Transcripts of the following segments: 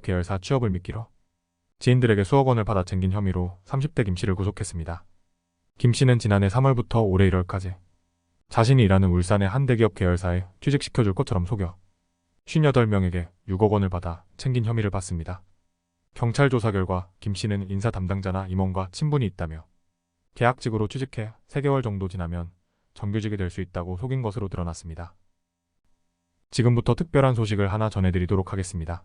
계열사 취업을 미끼로 지인들에게 수억 원을 받아 챙긴 혐의로 30대 김 씨를 구속했습니다. 김 씨는 지난해 3월부터 올해 1월까지 자신이 일하는 울산의 한 대기업 계열사에 취직시켜줄 것처럼 속여 58명에게 6억 원을 받아 챙긴 혐의를 받습니다. 경찰 조사 결과 김 씨는 인사 담당자나 임원과 친분이 있다며 계약직으로 취직해 3개월 정도 지나면 정규직이 될 수 있다고 속인 것으로 드러났습니다. 지금부터 특별한 소식을 하나 전해드리도록 하겠습니다.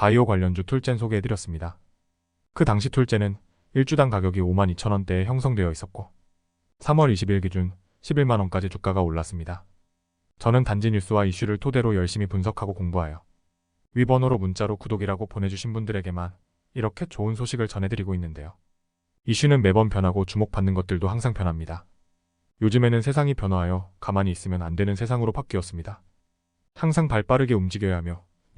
바이오 관련주 툴젠 소개해드렸습니다. 그 당시 툴젠은 1주당 가격이 52,000원대에 형성되어 있었고 3월 20일 기준 11만원까지 주가가 올랐습니다. 저는 단지 뉴스와 이슈를 토대로 열심히 분석하고 공부하여 위 번호로 문자로 구독이라고 보내주신 분들에게만 이렇게 좋은 소식을 전해드리고 있는데요. 이슈는 매번 변하고 주목받는 것들도 항상 변합니다. 요즘에는 세상이 변화하여 가만히 있으면 안 되는 세상으로 바뀌었습니다. 항상 발 빠르게 움직여야 하며